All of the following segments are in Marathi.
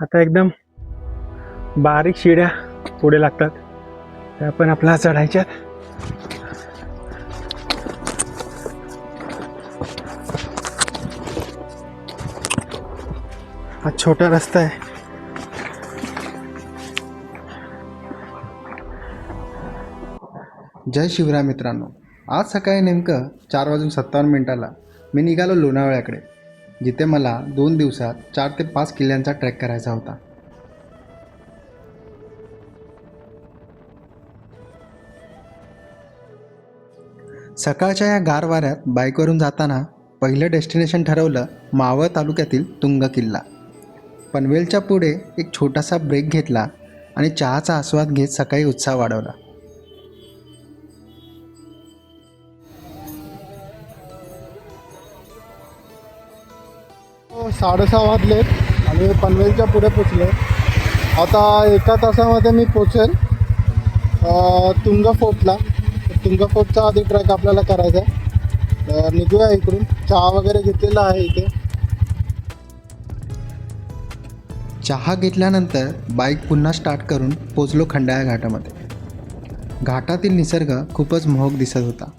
आता एकदम बारीक शिड्या पुढे लागतात. त्या पण आपल्याला चढायच्यात. हा छोटा रस्ता आहे. जय शिवराय मित्रांनो. आज सकाळी नेमकं चार वाजून सत्तावन्न मिनिटाला मी निघालो लोणावळ्याकडे. जिथे मला दोन दिवसात चार ते पाच किल्ल्यांचा ट्रॅक करायचा होता. सकाळच्या या गार वाऱ्यात बाईकवरून जाताना पहिलं डेस्टिनेशन ठरवलं मावळ तालुक्यातील तुंग किल्ला. पनवेलच्या पुढे एक छोटासा ब्रेक घेतला आणि चहाचा आस्वाद घेत सकाळी उत्साह वाढवला. साडेसहा वाजले आणि पनवेलच्या पुढे पोचले आता एका तासामध्ये मी पोचेल अ, तुंग फोर्टला फोर्टचा आधी ट्रॅक आपल्याला करायचा आहे. तर निघूया इकडून. चहा वगैरे घेतलेला आहे इथे. चहा घेतल्यानंतर बाईक पुन्हा स्टार्ट करून पोचलो खंडाळ्या घाटामध्ये. घाटातील निसर्ग खूपच मोहक दिसत होता.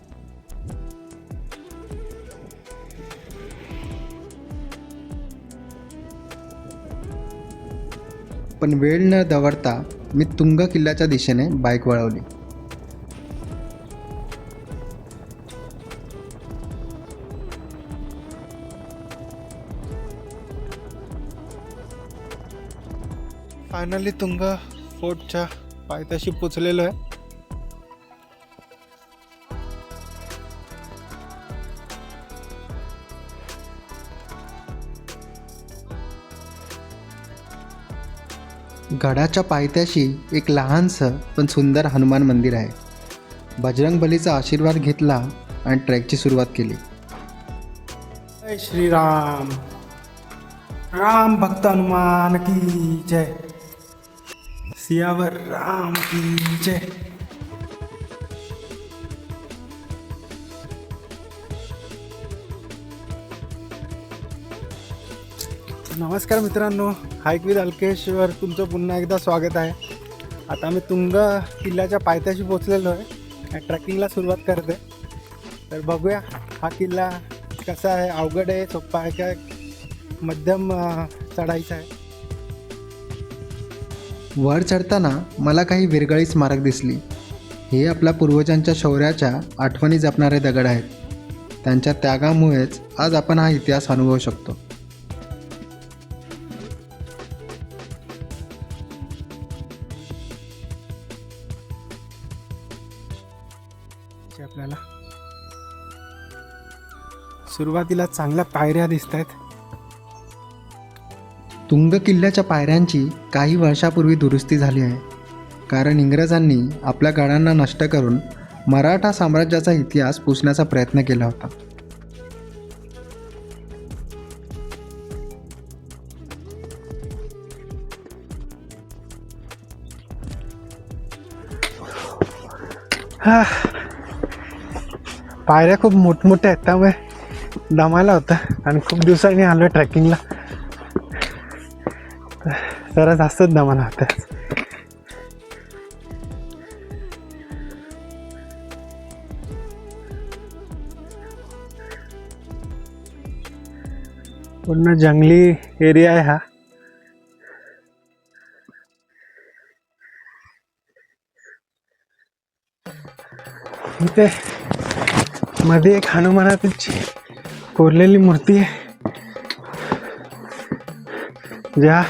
पण वेळ न दवडता मी तुंग किल्ल्याच्या दिशेने बाईक वळवली. फायनली तुंग फोर्टच्या पायथ्याशी पोचलेलो आहे. गडाच्या पायथ्याशी एक लहानसं पण सुंदर हनुमान मंदिर आहे. बजरंग बलीचा आशीर्वाद घेतला आणि ट्रॅकची सुरुवात केली. जय श्रीराम. राम भक्त हनुमान की जय. सियावर राम की जय. नमस्कार मित्रांनो हाईक विद अल्केशवर तुमचं पुन्हा एकदा स्वागत आहे. आता आम्ही तुंग किल्ल्याच्या पायथ्याशी पोचलेलो आहे ट्रॅकिंगला सुरुवात करते तर बघूया हा किल्ला कसा आहे अवघड आहे सोप्पा आहे काय मध्यम चढायचा आहे. वर चढताना मला काही विरगळी स्मारक दिसली. हे आपल्या पूर्वजांच्या शौर्याच्या आठवणी जपणारे दगड आहेत. त्यांच्या त्यागामुळेच आज आपण हा इतिहास अनुभवू शकतो. जे आपल्याला. सुरुवातीला चांगल्या पायऱ्या दिसत आहेत तुंग किल्ल्याच्या पायऱ्यांची काही वर्षापूर्वी दुरुस्ती झाली आहे. कारण इंग्रजांनी आपल्या गडांना नष्ट करून मराठा साम्राज्याचा इतिहास पुसण्याचा प्रयत्न केला होता. हा. पायऱ्या खूप मोठमोठ्या आहेत त्यामुळे दमायला होता. आणि खूप दिवसांनी आलो ट्रॅकिंगला. जरा जास्तच दमाला होता. पूर्ण जंगली एरिया आहे हा. इथे मध्ये एक हनुमानाची कोरलेली मूर्ती आहे. ज्या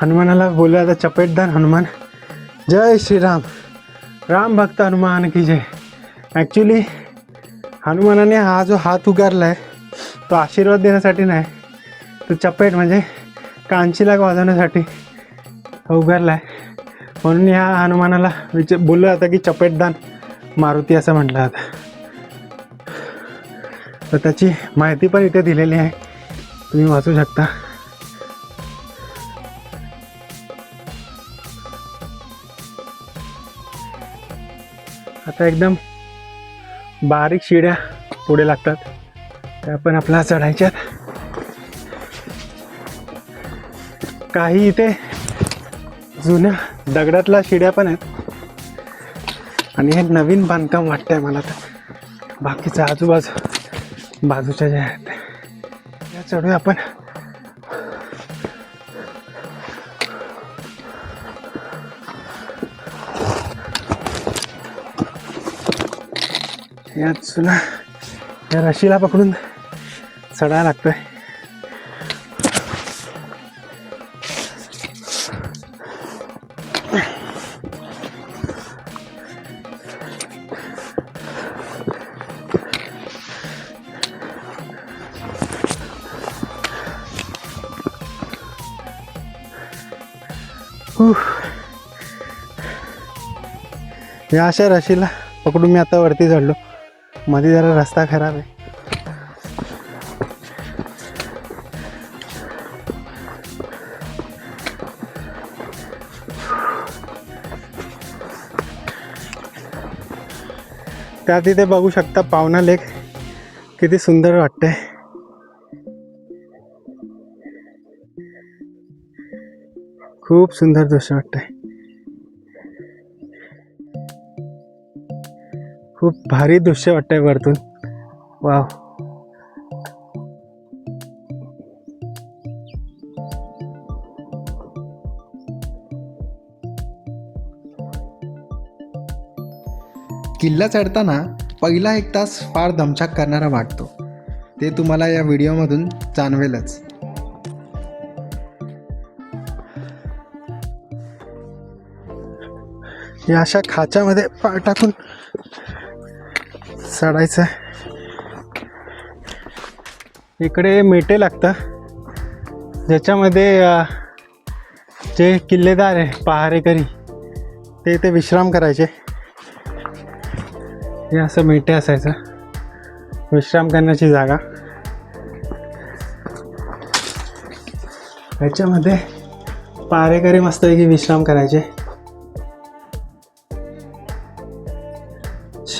हनुमानाला बोलूया आता चपेटदार हनुमान. जय श्रीराम. राम भक्त हनुमान की जय. ॲक्च्युली हनुमानाने हा जो हात उगारला आहे तो आशीर्वाद देण्यासाठी नाही. तो चपेट म्हणजे कांचीला वाजवण्यासाठी उगारला आहे म्हणून या हनुमानाला विच बोललं जातं की चपेटदान मारुती असं म्हटलं जातं तर त्याची माहिती पण इथे दिलेली आहे. तुम्ही वाचू शकता. आता एकदम बारीक शिड्या पुढे लागतात. त्या पण आपल्या चढायच्यात. काही इथे जुन्या दगडातल्या शिड्या पण आहेत. आणि हे नवीन बांधकाम वाटतंय मला तर. बाकीच्या आजूबाजू. बाजूच्या ज्या आहेत या चढूया आपण. या चुना या रशीला पकडून चढायला लागतोय. या अशा रशीला पकडून मी आता वरती चढलो. मध्ये जरा रस्ता खराब आहे. त्या तिथे बघू शकता पावना लेक. किती सुंदर वाटते खूप सुंदर दृश्य वाटतंय. खूप भारी दृश्य वाटतंय वरतून. वाव. किल्ला चढताना पहिला एक तास फार दमछाक करणारा वाटतो. ते तुम्हाला या व्हिडिओमधून जाणवेलच. या अशा खाच्यामध्ये पाय टाकून चढायचं इकडे मेटे लागतं. ज्याच्यामध्ये जे किल्लेदार आहे पहारेकरी ते इथे विश्राम करायचे. हे असं मेटे असायचं. विश्राम करण्याची जागा. ह्याच्यामध्ये पहारेकरी मस्तपैकी विश्राम करायचे.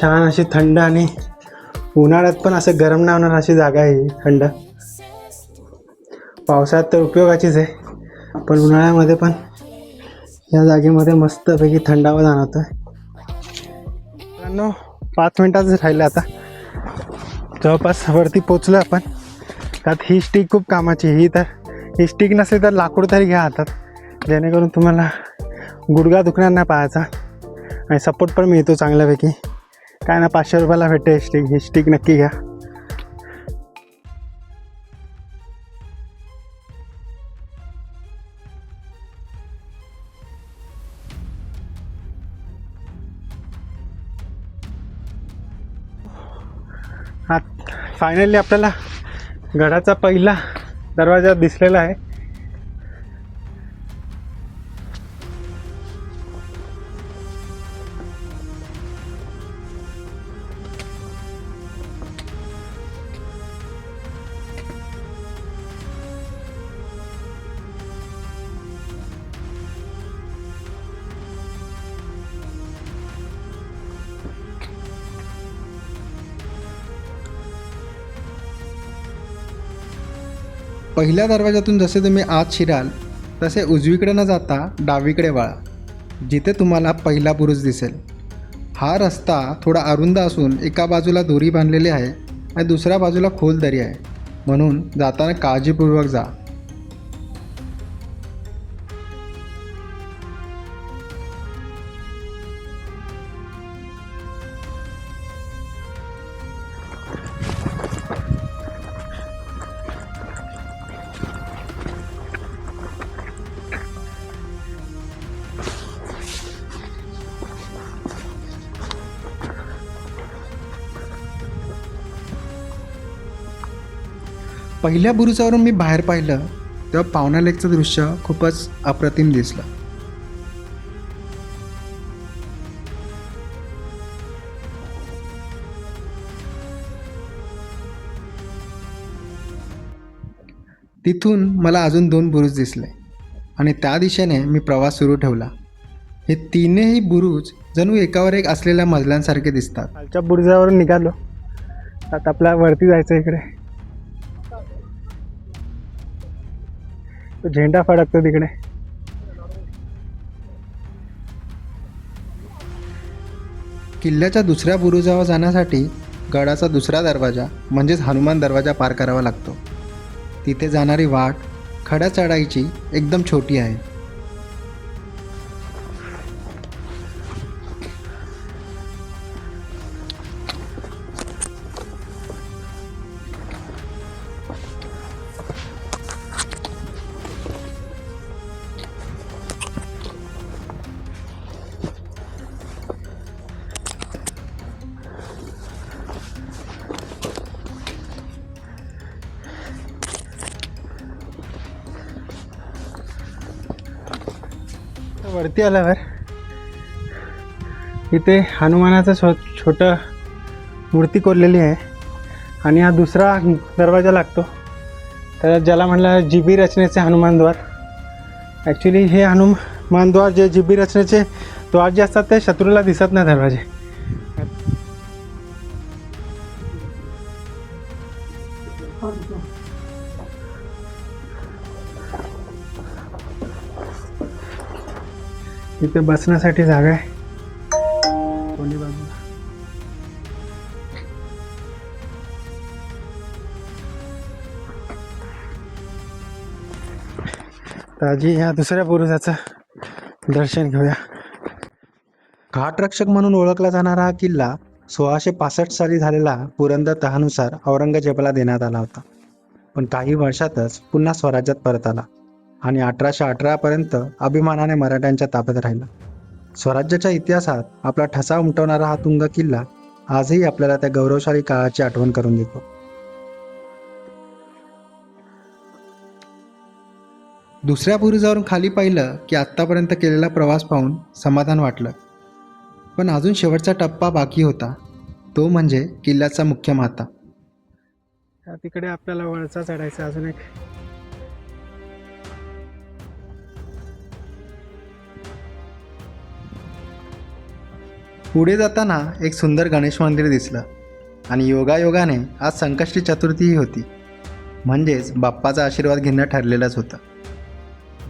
छान अशी थंड आणि उन्हाळ्यात पण असं गरम नाही होणार अशी जागा आहे ही थंड. पावसाळ्यात तर उपयोगाचीच आहे पण उन्हाळ्यामध्ये पण या जागेमध्ये मस्तपैकी थंडावा जाणवतो मित्रांनो पाच मिनटातच राहिलं आता. जवळपास वरती पोचलो आपण. त्यात ही स्टिक खूप कामाची ही तर ही स्टिक नसली तर लाकूड तरी घ्या हातात. जेणेकरून तुम्हाला गुडघा दुखणार नाही पायाचा. आणि सपोर्ट पण मिळतो चांगल्यापैकी. काय ना पाचशे रुपयाला भेटते स्टिक ही स्टिक नक्की घ्या. फायनली आपल्याला गडाचा पहिला दरवाजा दिसलेला आहे. पहिल्या दरवाजातून जसे तुम्ही आत शिराल तसे उजवीकडे न जाता डावीकडे वळा जिथे तुम्हाला पहिला पुरुष दिसेल. हा रस्ता थोडा अरुंद असून एका बाजूला दोरी बांधलेली आहे आणि दुसऱ्या बाजूला खोल दरी आहे. म्हणून जाताना काळजीपूर्वक जा. पहिल्या बुरुजावरून मी बाहेर पाहिलं तेव्हा पावना लेकचं दृश्य खूपच अप्रतिम दिसलं. तिथून मला अजून दोन बुरुज दिसले आणि त्या दिशेने मी प्रवास सुरू ठेवला. हे तीनही बुरुज जणू एकावर एक असलेल्या मजल्यांसारखे दिसतात. खालच्या बुरुजावरून निघालो. आता आपल्या वरती जायचं इकडे. तो झेंडा फडकतो तिकडे. किल्ल्याच्या दुसऱ्या बुरुजावर जाण्यासाठी गडाचा दुसरा दरवाजा म्हणजेच हनुमान दरवाजा पार करावा लागतो. तिथे जाणारी वाट खड्या चढाईची एकदम छोटी आहे. वरती आल्यावर इथे हनुमानाचं छो छोटं मूर्ती कोरलेली आहे. आणि हा दुसरा दरवाजा लागतो. तर ज्याला म्हणलं जिबी रचनेचे हनुमानद्वार ॲक्च्युली हे हनुमानद्वार जे जिबी रचनेचे द्वार जे असतात ते शत्रूला दिसत नाही दरवाजे. इथे बसण्यासाठी जागा आहे. कोणी बाजूला. ताजी ह्या दुसऱ्या पुरुषाचं दर्शन घेऊया. घाटरक्षक म्हणून ओळखला जाणारा हा किल्ला सोळाशे पासष्ट साली झालेला पुरंदर तहानुसार औरंगजेबाला देण्यात आला होता. पण काही वर्षातच पुन्हा स्वराज्यात परत आला. आणि अठराशे अठरापर्यंत अभिमानाने मराठ्यांच्या ताब्यात राहिला. स्वराज्याच्या इतिहासात आपला ठसा उमटवणारा हा तुंग किल्ला आजही आपल्याला त्या गौरवशाली काळाची आठवण करून देतो. दुसऱ्या बुरुजावरून खाली पाहिलं की आत्तापर्यंत केलेला प्रवास पाहून समाधान वाटलं. पण अजून शेवटचा टप्पा बाकी होता. तो म्हणजे किल्ल्याचा मुख्य माता. तिकडे आपल्याला वळचा चढायचा अजून एक पुढे जाताना एक सुंदर गणेश मंदिर दिसलं आणि योगायोगाने आज संकष्टी चतुर्थीही होती. म्हणजेच बाप्पाचा आशीर्वाद घेणं ठरलेलंच होतं.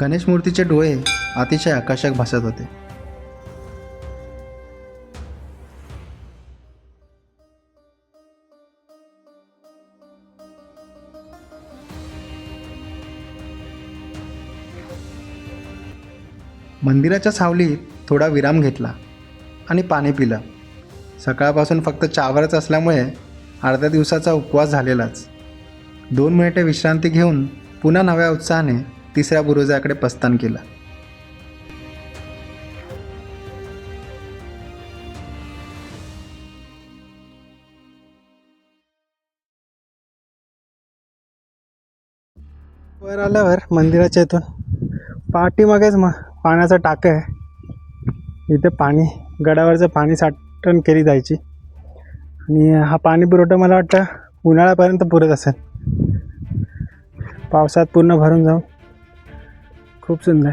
गणेश मूर्तीचे डोळे अतिशय आकर्षक भासत होते. मंदिराच्या सावलीत थोडा विराम घेतला. आणि पाणी पिलं. सकाळपासून फक्त चावरच असल्यामुळे अर्ध्या दिवसाचा उपवास झालेलाच. दोन मिनिटे विश्रांती घेऊन पुन्हा नव्या उत्साहाने तिसऱ्या बुरुजाकडे प्रस्थान केलं. वर आल्यावर मंदिराच्या इथून पाठीमागेच म पाण्याचा टाकं आहे. इथे पाणी गडावरचं पाणी साठवण केली जायची. आणि हा पाणी पुरवठा मला वाटतं उन्हाळ्यापर्यंत पुरत असेल. पावसात पूर्ण भरून जाऊ खूप सुंदर.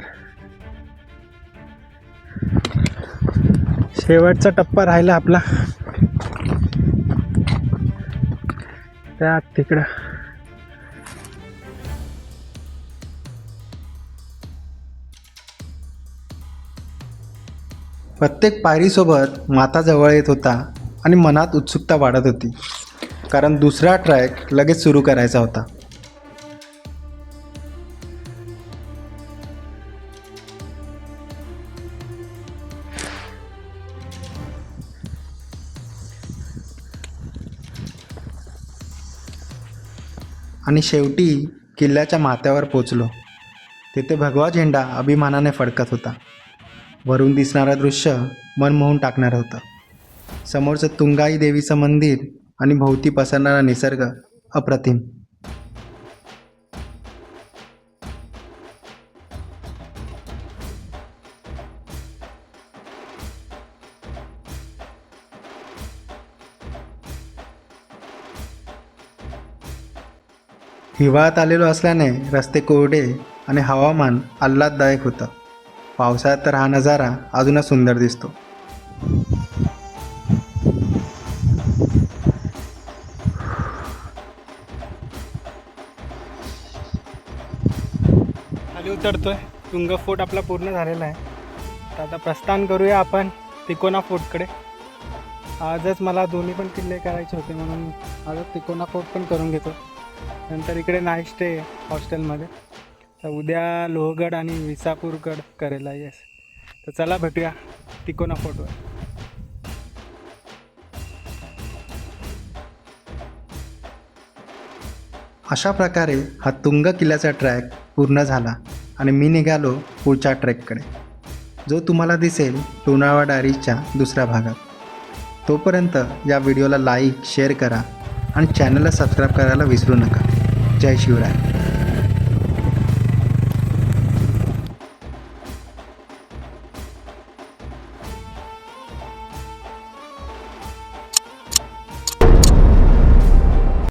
शेवटचा टप्पा राहिला आपला. त्या तिकडं. प्रत्येक पायरीसोबत माता जवळ येत होता आणि मनात उत्सुकता वाढत होती. कारण दुसरा ट्रॅक लगेच सुरू करायचा होता. आणि शेवटी किल्ल्याच्या माथ्यावर पोचलो. तिथे भगवा झेंडा अभिमानाने फडकत होता. वरून दिसणारं दृश्य मन मोहून टाकणारं होतं. समोरचं तुंगाई देवीचं मंदिर आणि भोवती पसरणारा निसर्ग अप्रतिम. हिवाळ्यात आलेलो असल्याने रस्ते कोरडे आणि हवामान आल्हाददायक होतं. पावसाळ्यात तर हा नजारा अजूनच सुंदर दिसतो. चढतोय तुंग फोर्ट आपला पूर्ण झालेला आहे. तर आता प्रस्थान करूया आपण तिकोना फोर्टकडे. आजच मला दोन्ही पण किल्ले करायचे होते म्हणून आजच तिकोना फोर्ट पण करून घेतो. नंतर इकडे नाईट स्टे आहे हॉस्टेलमध्ये. तर उद्या लोहगड आणि विसापूरगड करेला येस तर चला भेटूया तिकोना फोटो अशा प्रकारे हा तुंग किल्ल्याचा ट्रॅक पूर्ण झाला आणि मी निघालो पुढच्या ट्रेककडे जो तुम्हाला दिसेल लोणावळा डायरीच्या दुसऱ्या भागात. तोपर्यंत या व्हिडिओला लाईक शेअर करा आणि चॅनलला सबस्क्राईब करायला विसरू नका. जय शिवराय.